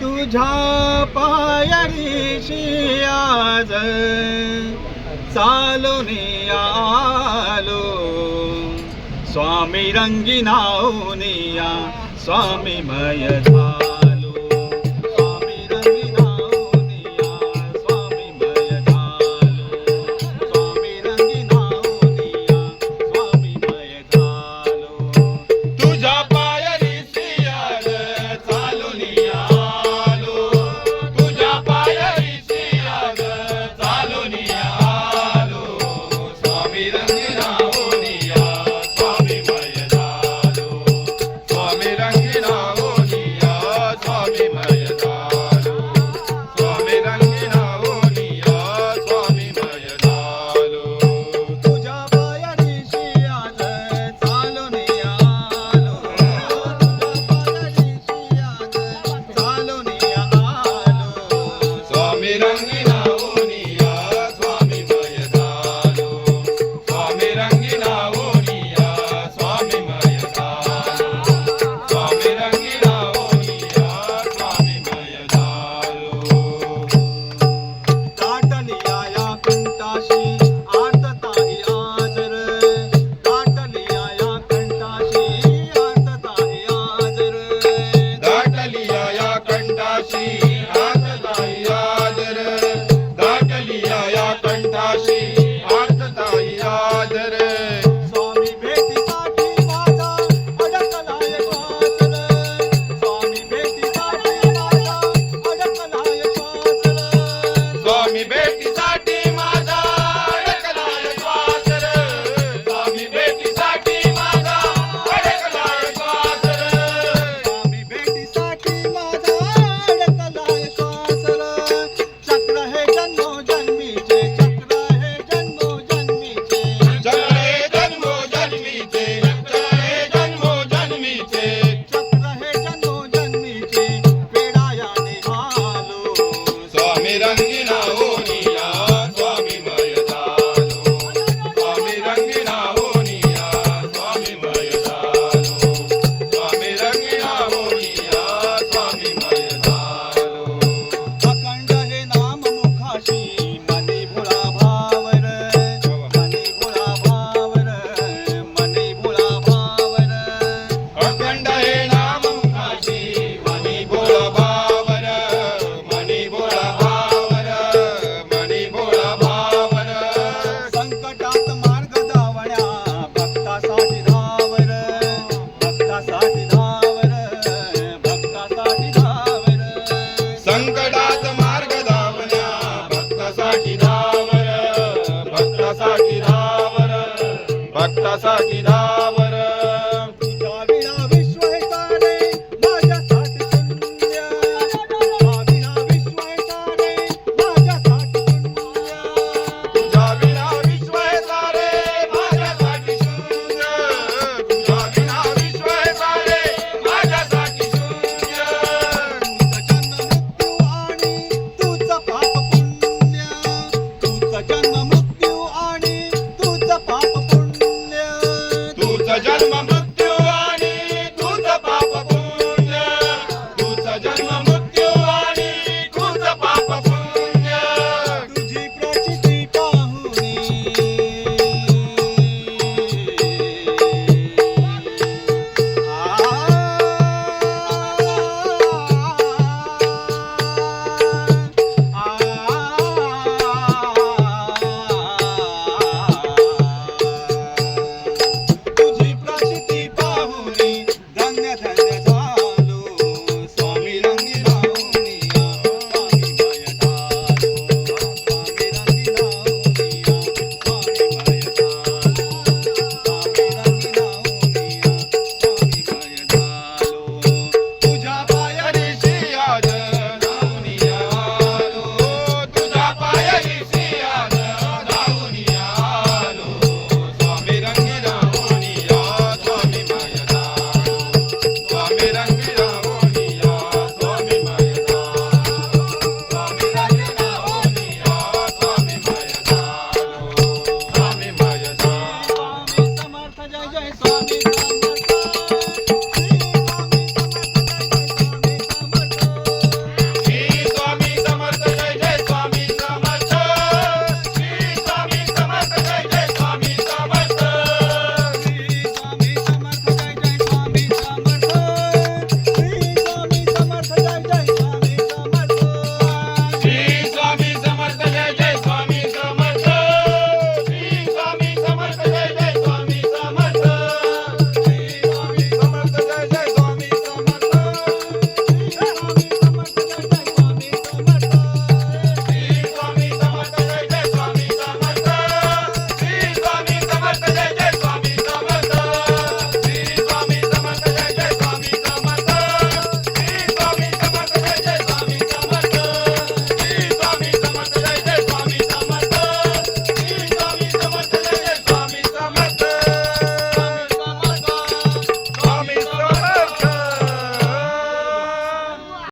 तुझ्या पायरीशी आज चालून आलो. स्वामी रंगी नावनिया स्वामी मय রঙে রঙে ಭಕ್ತ ಸಾಗಿದಾವ